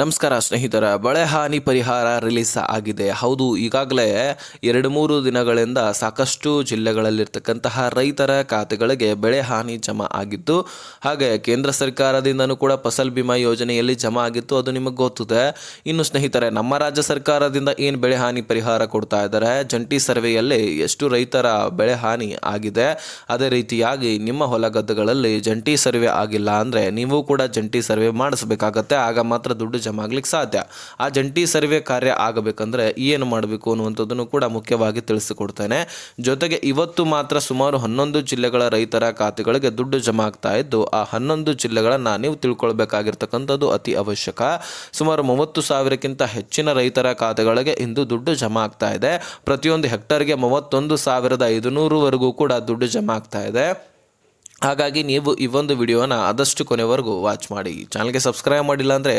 ನಮಸ್ಕಾರ ಸ್ನೇಹಿತರ, ಬಳೆ ಹಾನಿ ಪರಿಹಾರ ರಿಲೀಸ್ ಆಗಿದೆ. ಹೌದು, ಈಗಾಗಲೇ ಎರಡು ಮೂರು ದಿನಗಳಿಂದ ಸಾಕಷ್ಟು ಜಿಲ್ಲೆಗಳಲ್ಲಿರ್ತಕ್ಕಂತಹ ರೈತರ ಖಾತೆಗಳಿಗೆ ಬೆಳೆ ಹಾನಿ ಜಮಾ ಆಗಿತ್ತು ಹಾಗೆ ಕೇಂದ್ರ ಸರ್ಕಾರದಿಂದನೂ ಕೂಡ ಫಸಲ್ ಬಿಮಾ ಯೋಜನೆಯಲ್ಲಿ ಜಮಾ ಆಗಿತ್ತು, ಅದು ನಿಮಗೆ ಗೊತ್ತಿದೆ. ಇನ್ನು ಸ್ನೇಹಿತರೆ, ನಮ್ಮ ರಾಜ್ಯ ಸರ್ಕಾರದಿಂದ ಏನು ಬೆಳೆ ಹಾನಿ ಪರಿಹಾರ ಕೊಡ್ತಾ ಇದ್ದಾರೆ? ಜಂಟಿ ಸರ್ವೆಯಲ್ಲಿ ಎಷ್ಟು ರೈತರ ಬೆಳೆ ಹಾನಿ ಆಗಿದೆ? ಅದೇ ರೀತಿಯಾಗಿ ನಿಮ್ಮ ಹೊಲ ಗದ್ದೆಗಳಲ್ಲಿ ಜಂಟಿ ಸರ್ವೆ ಆಗಿಲ್ಲ ಅಂದರೆ ನೀವು ಕೂಡ ಜಂಟಿ ಸರ್ವೆ ಮಾಡಿಸ್ಬೇಕಾಗತ್ತೆ. ಆಗ ಮಾತ್ರ ದುಡ್ಡು ಜಮಾ ಆಗ್ಲಿಕ್ಕೆ ಸಾಧ್ಯ. ಆ ಜಂಟಿ ಸರ್ವೆ ಕಾರ್ಯ ಆಗಬೇಕಂದ್ರೆ ಏನು ಮಾಡಬೇಕು ಅನ್ನುವಂಥದ್ದನ್ನು ಕೂಡ ಮುಖ್ಯವಾಗಿ ತಿಳಿಸಿಕೊಡ್ತೇನೆ. ಜೊತೆಗೆ ಇವತ್ತು ಮಾತ್ರ ಸುಮಾರು ಹನ್ನೊಂದು ಜಿಲ್ಲೆಗಳ ರೈತರ ಖಾತೆಗಳಿಗೆ ದುಡ್ಡು ಜಮಾ ಆಗ್ತಾ ಇದ್ದು, ಆ ಹನ್ನೊಂದು ಜಿಲ್ಲೆಗಳನ್ನು ನೀವು ತಿಳ್ಕೊಳ್ಬೇಕಾಗಿರ್ತಕ್ಕಂಥದ್ದು ಅತಿ ಅವಶ್ಯಕ. ಸುಮಾರು ಮೂವತ್ತು ಸಾವಿರಕ್ಕಿಂತ ಹೆಚ್ಚಿನ ರೈತರ ಖಾತೆಗಳಿಗೆ ಇಂದು ದುಡ್ಡು ಜಮಾ ಆಗ್ತಾ ಇದೆ. ಪ್ರತಿಯೊಂದು ಹೆಕ್ಟರ್ಗೆ ಮೂವತ್ತೊಂದು ಸಾವಿರದ ಐದುನೂರುವರೆಗೂ ಕೂಡ ದುಡ್ಡು ಜಮಾ ಆಗ್ತಾ ಇದೆ. ಹಾಗಾಗಿ ನೀವು ಈ ಒಂದು ವಿಡಿಯೋನ ಆದಷ್ಟು ಕೊನೆವರೆಗೂ ವಾಚ್ ಮಾಡಿ. ಚಾನಲ್ಗೆ ಸಬ್ಸ್ಕ್ರೈಬ್ ಮಾಡಿಲ್ಲ ಅಂದರೆ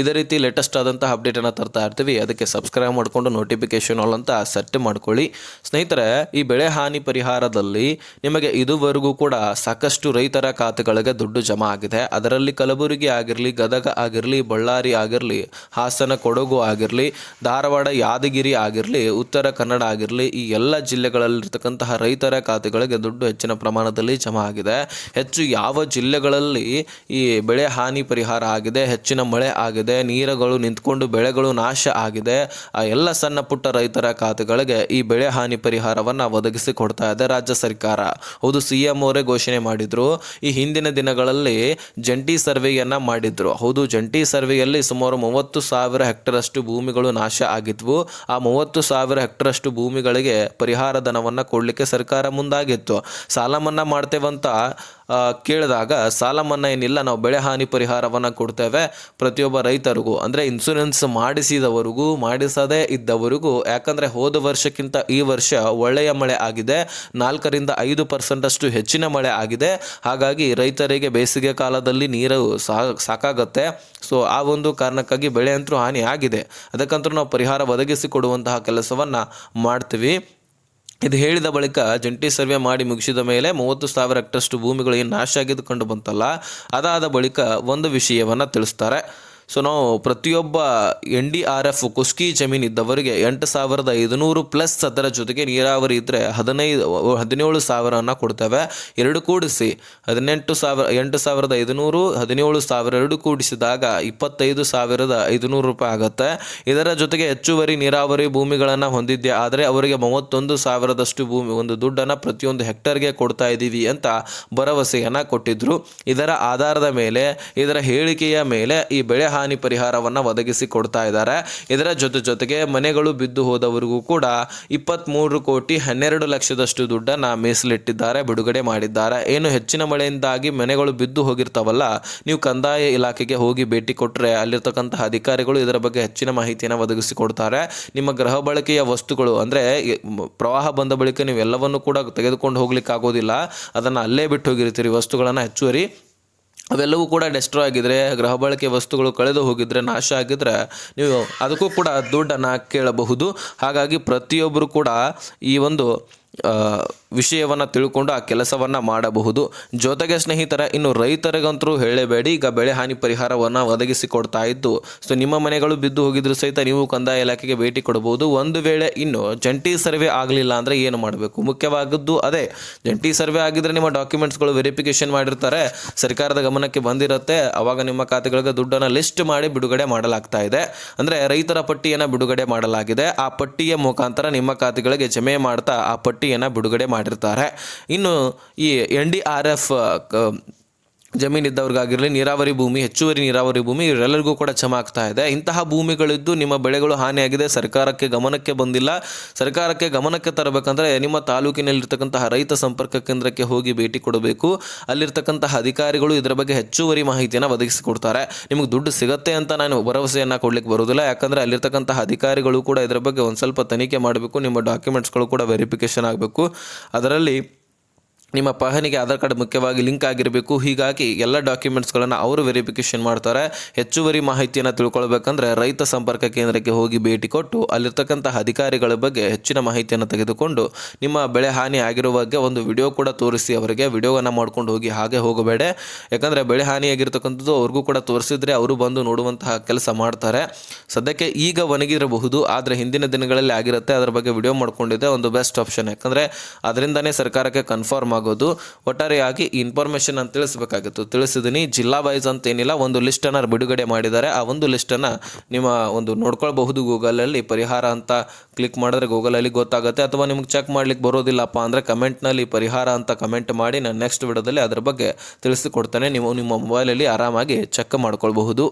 ಇದೇ ರೀತಿ ಲೇಟೆಸ್ಟ್ ಆದಂಥ ಅಪ್ಡೇಟನ್ನು ತರ್ತಾ ಇರ್ತೀವಿ. ಅದಕ್ಕೆ ಸಬ್ಸ್ಕ್ರೈಬ್ ಮಾಡಿಕೊಂಡು ನೋಟಿಫಿಕೇಷನ್ ಆಲ್ ಅಂತ ಸೆಟ್ ಮಾಡ್ಕೊಳ್ಳಿ. ಸ್ನೇಹಿತರೆ, ಈ ಬೆಳೆ ಹಾನಿ ಪರಿಹಾರದಲ್ಲಿ ನಿಮಗೆ ಇದುವರೆಗೂ ಕೂಡ ಸಾಕಷ್ಟು ರೈತರ ಖಾತೆಗಳಿಗೆ ದುಡ್ಡು ಜಮಾ ಆಗಿದೆ. ಅದರಲ್ಲಿ ಕಲಬುರಗಿ ಆಗಿರಲಿ, ಗದಗ ಆಗಿರಲಿ, ಬಳ್ಳಾರಿ ಆಗಿರಲಿ, ಹಾಸನ, ಕೊಡಗು ಆಗಿರಲಿ, ಧಾರವಾಡ, ಯಾದಗಿರಿ ಆಗಿರಲಿ, ಉತ್ತರ ಕನ್ನಡ ಆಗಿರಲಿ, ಈ ಎಲ್ಲ ಜಿಲ್ಲೆಗಳಲ್ಲಿರ್ತಕ್ಕಂತಹ ರೈತರ ಖಾತೆಗಳಿಗೆ ದುಡ್ಡು ಹೆಚ್ಚಿನ ಪ್ರಮಾಣದಲ್ಲಿ ಜಮಾ ಆಗಿದೆ. ಹೆಚ್ಚು ಯಾವ ಜಿಲ್ಲೆಗಳಲ್ಲಿ ಈ ಬೆಳೆ ಹಾನಿ ಪರಿಹಾರ ಆಗಿದೆ, ಹೆಚ್ಚಿನ ಮಳೆ ಆಗಿದೆ, ನೀರುಗಳು ನಿಂತ್ಕೊಂಡು ಬೆಳೆಗಳು ನಾಶ ಆಗಿದೆ, ಆ ಎಲ್ಲ ಸಣ್ಣ ಪುಟ್ಟ ರೈತರ ಖಾತೆಗಳಿಗೆ ಈ ಬೆಳೆ ಹಾನಿ ಪರಿಹಾರವನ್ನು ಒದಗಿಸಿ ಕೊಡ್ತಾ ಇದೆ ರಾಜ್ಯ ಸರ್ಕಾರ. ಹೌದು ಸಿ ಎಂ ಅವರೇ ಘೋಷಣೆ ಮಾಡಿದ್ರು, ಈ ಹಿಂದಿನ ದಿನಗಳಲ್ಲಿ ಜಂಟಿ ಸರ್ವೆಯನ್ನ ಮಾಡಿದ್ರು. ಹೌದು, ಜಂಟಿ ಸರ್ವೆಯಲ್ಲಿ ಸುಮಾರು ಮೂವತ್ತು ಸಾವಿರ ಹೆಕ್ಟರ್ ಅಷ್ಟು ಭೂಮಿಗಳು ನಾಶ ಆಗಿದ್ವು. ಆ ಮೂವತ್ತು ಸಾವಿರ ಹೆಕ್ಟರ್ ಅಷ್ಟು ಭೂಮಿಗಳಿಗೆ ಪರಿಹಾರ ಧನವನ್ನು ಕೊಡಲಿಕ್ಕೆ ಸರ್ಕಾರ ಮುಂದಾಗಿತ್ತು. ಸಾಲ ಮನ್ನಾ ಮಾಡ್ತೇವಂತ ಕೇಳಿದಾಗ ಸಾಲ ಮನ್ನಾ ಏನಿಲ್ಲ, ನಾವು ಬೆಳೆ ಹಾನಿ ಪರಿಹಾರವನ್ನು ಕೊಡ್ತೇವೆ ಪ್ರತಿಯೊಬ್ಬ ರೈತರಿಗೂ. ಅಂದರೆ ಇನ್ಸೂರೆನ್ಸ್ ಮಾಡಿಸಿದವರಿಗೂ, ಮಾಡಿಸದೇ ಇದ್ದವರಿಗೂ, ಯಾಕಂದರೆ ಹೋದ ವರ್ಷಕ್ಕಿಂತ ಈ ವರ್ಷ ಒಳ್ಳೆಯ ಮಳೆ ಆಗಿದೆ, ನಾಲ್ಕರಿಂದ ಐದು ಪರ್ಸೆಂಟಷ್ಟು ಹೆಚ್ಚಿನ ಮಳೆ ಆಗಿದೆ, ಹಾಗಾಗಿ ರೈತರಿಗೆ ಬೇಸಿಗೆ ಕಾಲದಲ್ಲಿ ನೀರು ಸಾಕಾಗತ್ತೆ. ಸೊ ಆ ಒಂದು ಕಾರಣಕ್ಕಾಗಿ ಬೆಳೆ ಅಂತೂ ಹಾನಿ ಆಗಿದೆ. ಅದಕ್ಕಂತೂ ನಾವು ಪರಿಹಾರ ಒದಗಿಸಿಕೊಡುವಂತಹ ಕೆಲಸವನ್ನು ಮಾಡ್ತೀವಿ. ಇದು ಹೇಳಿದ ಬಳಿಕ ಜಂಟಿ ಸರ್ವೆ ಮಾಡಿ ಮುಗಿಸಿದ ಮೇಲೆ ಮೂವತ್ತು ಸಾವಿರ ಹೆಕ್ಟರ್ಷ್ಟು ಭೂಮಿಗಳು ಏನು ನಾಶ ಆಗಿದ್ದು ಕಂಡು ಬಂತಲ್ಲ, ಅದಾದ ಬಳಿಕ ಒಂದು ವಿಷಯವನ್ನು ತಿಳಿಸ್ತಾರೆ. ಸೊ ನಾವು ಪ್ರತಿಯೊಬ್ಬ ಎನ್ ಡಿ ಆರ್ ಎಫ್ ಕುಸ್ಕಿ ಜಮೀನು ಇದ್ದವರಿಗೆ ಎಂಟು ಸಾವಿರದ ಐದುನೂರು ಪ್ಲಸ್ ಅದರ ಜೊತೆಗೆ ನೀರಾವರಿ ಇದ್ದರೆ ಹದಿನೈದು, ಹದಿನೇಳು ಸಾವಿರವನ್ನು ಕೊಡ್ತೇವೆ. ಎರಡು ಕೂಡಿಸಿ. ಹದಿನೆಂಟು ಸಾವಿರ, ಎಂಟು ಸಾವಿರದ ಐದುನೂರು, ಹದಿನೇಳು ಸಾವಿರ, ಎರಡು ಕೂಡಿಸಿದಾಗ ಇಪ್ಪತ್ತೈದು ಸಾವಿರದ ಐದುನೂರು ರೂಪಾಯಿ ಆಗುತ್ತೆ. ಇದರ ಜೊತೆಗೆ ಹೆಚ್ಚುವರಿ ನೀರಾವರಿ ಭೂಮಿಗಳನ್ನು ಹೊಂದಿದ್ದೆ. ಆದರೆ ಅವರಿಗೆ ಮೂವತ್ತೊಂದು ಸಾವಿರದಷ್ಟು ಭೂಮಿ, ಒಂದು ದುಡ್ಡನ್ನು ಪ್ರತಿಯೊಂದು ಹೆಕ್ಟರ್ಗೆ ಕೊಡ್ತಾ ಇದ್ದೀವಿ ಅಂತ ಭರವಸೆಯನ್ನು ಕೊಟ್ಟಿದ್ದರು ಇದರ ಆಧಾರದ ಮೇಲೆ, ಇದರ ಹೇಳಿಕೆಯ ಮೇಲೆ ಈ ಬೆಳೆ ಹಾನಿ ಪರಿಹಾರವನ್ನು ಒದಗಿಸಿ ಕೊಡ್ತಾ ಇದ್ದಾರೆ. ಇದರ ಜೊತೆ ಜೊತೆಗೆ ಮನೆಗಳು ಬಿದ್ದು ಹೋದವರಿಗೂ ಕೂಡ ಇಪ್ಪತ್ತ್ಮೂರು ಕೋಟಿ ಹನ್ನೆರಡು ಲಕ್ಷದಷ್ಟು ದುಡ್ಡನ್ನು ಮೀಸಲಿಟ್ಟಿದ್ದಾರೆ, ಬಿಡುಗಡೆ ಮಾಡಿದ್ದಾರೆ. ಏನು ಹೆಚ್ಚಿನ ಮಳೆಯಿಂದಾಗಿ ಮನೆಗಳು ಬಿದ್ದು ಹೋಗಿರ್ತಾವಲ್ಲ, ನೀವು ಕಂದಾಯ ಇಲಾಖೆಗೆ ಹೋಗಿ ಭೇಟಿ ಕೊಟ್ಟರೆ ಅಲ್ಲಿರ್ತಕ್ಕಂತಹ ಅಧಿಕಾರಿಗಳು ಇದರ ಬಗ್ಗೆ ಹೆಚ್ಚಿನ ಮಾಹಿತಿಯನ್ನು ಒದಗಿಸಿಕೊಡ್ತಾರೆ ನಿಮ್ಮ ಗೃಹ ಬಳಕೆಯ ವಸ್ತುಗಳು ಅಂದರೆ ಪ್ರವಾಹ ಬಂದ ಬಳಿಕ ನೀವು ಎಲ್ಲವನ್ನು ಕೂಡ ತೆಗೆದುಕೊಂಡು ಹೋಗ್ಲಿಕ್ಕೆ ಆಗೋದಿಲ್ಲ ಅದನ್ನು ಅಲ್ಲೇ ಬಿಟ್ಟು ಹೋಗಿರ್ತೀರಿ, ವಸ್ತುಗಳನ್ನು ಹೆಚ್ಚುವರಿ ಅವೆಲ್ಲವೂ ಕೂಡ ಡೆಸ್ಟ್ರೋ ಆಗಿದ್ರೆ, ಗೃಹ ಬಳಕೆ ವಸ್ತುಗಳು ಕಳೆದು ಹೋಗಿದ್ರೆ, ನಾಶ ಆಗಿದ್ರೆ ನೀವು ಅದಕ್ಕೂ ಕೂಡ ದುಡ್ಡನ್ನು ಕೇಳಬಹುದು. ಹಾಗಾಗಿ ಪ್ರತಿಯೊಬ್ಬರು ಕೂಡ ಈ ಒಂದು ವಿಷಯವನ್ನು ತಿಳ್ಕೊಂಡು ಆ ಕೆಲಸವನ್ನು ಮಾಡಬಹುದು. ಜೊತೆಗೆ ಸ್ನೇಹಿತರ, ಇನ್ನು ರೈತರಿಗಂತರೂ ಹೇಳಬೇಡಿ, ಈಗ ಬೆಳೆ ಹಾನಿ ಪರಿಹಾರವನ್ನು ಒದಗಿಸಿಕೊಡ್ತಾ ಇದ್ದು ಸೊ ನಿಮ್ಮ ಮನೆಗಳು ಬಿದ್ದು ಹೋಗಿದ್ರು ಸಹಿತ ನೀವು ಕಂದಾಯ ಇಲಾಖೆಗೆ ಭೇಟಿ ಕೊಡಬಹುದು ಒಂದು ವೇಳೆ ಇನ್ನು ಜಂಟಿ ಸರ್ವೆ ಆಗಲಿಲ್ಲ ಅಂದರೆ ಏನು ಮಾಡಬೇಕು? ಮುಖ್ಯವಾದದ್ದು ಅದೇ, ಜಂಟಿ ಸರ್ವೆ ಆಗಿದ್ರೆ ನಿಮ್ಮ ಡಾಕ್ಯುಮೆಂಟ್ಸ್ಗಳು ವೆರಿಫಿಕೇಶನ್ ಮಾಡಿರ್ತಾರೆ, ಸರ್ಕಾರದ ಗಮನಕ್ಕೆ ಬಂದಿರುತ್ತೆ ಆವಾಗ ನಿಮ್ಮ ಖಾತೆಗಳಿಗೆ ದುಡ್ಡನ್ನು ಲಿಸ್ಟ್ ಮಾಡಿ ಬಿಡುಗಡೆ ಮಾಡಲಾಗ್ತಾ ಇದೆ. ಅಂದರೆ ರೈತರ ಪಟ್ಟಿಯನ್ನು ಬಿಡುಗಡೆ ಮಾಡಲಾಗಿದೆ. ಆ ಪಟ್ಟಿಯ ಮುಖಾಂತರ ನಿಮ್ಮ ಖಾತೆಗಳಿಗೆ ಜಮೆ ಮಾಡ್ತಾ ಆ ಪಟ್ಟಿಯನ್ನು ಬಿಡುಗಡೆ ಮಾಡಿರ್ತಾರೆ. ಇನ್ನು ಈ ಎನ್ ಡಿ ಆರ್ ಎಫ್ ಜಮೀನಿದ್ದವ್ರಿಗಾಗಿರಲಿ, ನೀರಾವರಿ ಭೂಮಿ, ಹೆಚ್ಚುವರಿ ನೀರಾವರಿ ಭೂಮಿ, ಇವರೆಲ್ಲರಿಗೂ ಕೂಡ ಜಮಾ ಆಗ್ತಾ ಇದೆ. ಇಂತಹ ಭೂಮಿಗಳಿದ್ದು ನಿಮ್ಮ ಬೆಳೆಗಳು ಹಾನಿಯಾಗಿದೆ, ಸರ್ಕಾರಕ್ಕೆ ಗಮನಕ್ಕೆ ಬಂದಿಲ್ಲ. ಸರ್ಕಾರಕ್ಕೆ ಗಮನಕ್ಕೆ ತರಬೇಕಂದ್ರೆ ನಿಮ್ಮ ತಾಲೂಕಿನಲ್ಲಿರ್ತಕ್ಕಂತಹ ರೈತ ಸಂಪರ್ಕ ಕೇಂದ್ರಕ್ಕೆ ಹೋಗಿ ಭೇಟಿ ಕೊಡಬೇಕು. ಅಲ್ಲಿರ್ತಕ್ಕಂತಹ ಅಧಿಕಾರಿಗಳು ಇದರ ಬಗ್ಗೆ ಹೆಚ್ಚುವರಿ ಮಾಹಿತಿಯನ್ನು ಒದಗಿಸಿಕೊಡ್ತಾರೆ. ನಿಮಗೆ ದುಡ್ಡು ಸಿಗತ್ತೆ ಅಂತ ನಾನು ಭರವಸೆಯನ್ನು ಕೊಡ್ಲಿಕ್ಕೆ ಬರೋದಿಲ್ಲ. ಯಾಕಂದರೆ ಅಲ್ಲಿರ್ತಕ್ಕಂತಹ ಅಧಿಕಾರಿಗಳು ಕೂಡ ಇದರ ಬಗ್ಗೆ ಒಂದು ಸ್ವಲ್ಪ ತನಿಖೆ ಮಾಡಬೇಕು. ನಿಮ್ಮ ಡಾಕ್ಯುಮೆಂಟ್ಸ್ಗಳು ಕೂಡ ವೆರಿಫಿಕೇಷನ್ ಆಗಬೇಕು. ಅದರಲ್ಲಿ ನಿಮ್ಮ ಪಹನಿಗೆ ಆಧಾರ್ ಕಾರ್ಡ್ ಮುಖ್ಯವಾಗಿ ಲಿಂಕ್ ಆಗಿರಬೇಕು. ಹೀಗಾಗಿ ಎಲ್ಲ ಡಾಕ್ಯುಮೆಂಟ್ಸ್ಗಳನ್ನು ಅವರು ವೆರಿಫಿಕೇಷನ್ ಮಾಡ್ತಾರೆ. ಹೆಚ್ಚುವರಿ ಮಾಹಿತಿಯನ್ನು ತಿಳ್ಕೊಳ್ಬೇಕಂದ್ರೆ ರೈತ ಸಂಪರ್ಕ ಕೇಂದ್ರಕ್ಕೆ ಹೋಗಿ ಭೇಟಿ ಕೊಟ್ಟು ಅಲ್ಲಿರ್ತಕ್ಕಂತಹ ಅಧಿಕಾರಿಗಳ ಬಗ್ಗೆ ಹೆಚ್ಚಿನ ಮಾಹಿತಿಯನ್ನು ತೆಗೆದುಕೊಂಡು ನಿಮ್ಮ ಬೆಳೆ ಹಾನಿ ಆಗಿರುವ ಬಗ್ಗೆ ಒಂದು ವಿಡಿಯೋ ಕೂಡ ತೋರಿಸಿ ಅವರಿಗೆ. ವಿಡಿಯೋವನ್ನು ಮಾಡ್ಕೊಂಡು ಹೋಗಿ ಹಾಗೆ ಹೋಗಬೇಡ. ಯಾಕಂದರೆ ಬೆಳೆ ಹಾನಿಯಾಗಿರ್ತಕ್ಕಂಥದ್ದು ಅವ್ರಿಗೂ ಕೂಡ ತೋರಿಸಿದ್ರೆ ಅವರು ಬಂದು ನೋಡುವಂತಹ ಕೆಲಸ ಮಾಡ್ತಾರೆ. ಸದ್ಯಕ್ಕೆ ಈಗ ಒಣಗಿರಬಹುದು, ಆದರೆ ಹಿಂದಿನ ದಿನಗಳಲ್ಲಿ ಆಗಿರುತ್ತೆ. ಅದರ ಬಗ್ಗೆ ವಿಡಿಯೋ ಮಾಡ್ಕೊಂಡಿದ್ದೆ, ಒಂದು ಬೆಸ್ಟ್ ಆಪ್ಷನ್ ಯಾಕಂದರೆ ಅದರಿಂದನೇ ಸರ್ಕಾರಕ್ಕೆ ಕನ್ಫರ್ಮ್ ಆಗೋದು ಒಟ್ಟಾರೆಯಾಗಿ ಇನ್ಫಾರ್ಮೇಷನ್ ಅಂತ ತಿಳಿಸ್ಬೇಕಾಗಿತ್ತು. ತಿಳಿಸಿದ್ದೀನಿ ಜಿಲ್ಲಾ ವೈಸ್ ಅಂತ ಏನಿಲ್ಲ, ಒಂದು ಲಿಸ್ಟನ್ನು ಬಿಡುಗಡೆ ಮಾಡಿದ್ದಾರೆ. ಆ ಒಂದು ಲಿಸ್ಟನ್ನು ನಿಮ್ಮ ಒಂದು ನೋಡ್ಕೊಳ್ಬಹುದು ಗೂಗಲಲ್ಲಿ, ಪರಿಹಾರ ಅಂತ ಕ್ಲಿಕ್ ಮಾಡಿದ್ರೆ ಗೂಗಲಲ್ಲಿ ಗೊತ್ತಾಗುತ್ತೆ. ಅಥವಾ ನಿಮ್ಗೆ ಚೆಕ್ ಮಾಡ್ಲಿಕ್ಕೆ ಬರೋದಿಲ್ಲಪ್ಪ ಅಂದರೆ ಕಮೆಂಟ್ನಲ್ಲಿ ಪರಿಹಾರ ಅಂತ ಕಮೆಂಟ್ ಮಾಡಿ, ನಾನು ನೆಕ್ಸ್ಟ್ ವಿಡಿಯೋದಲ್ಲಿ ಅದರ ಬಗ್ಗೆ ತಿಳಿಸಿಕೊಡ್ತೇನೆ. ನೀವು ನಿಮ್ಮ ಮೊಬೈಲಲ್ಲಿ ಆರಾಮಾಗಿ ಚೆಕ್ ಮಾಡ್ಕೊಳ್ಬಹುದು.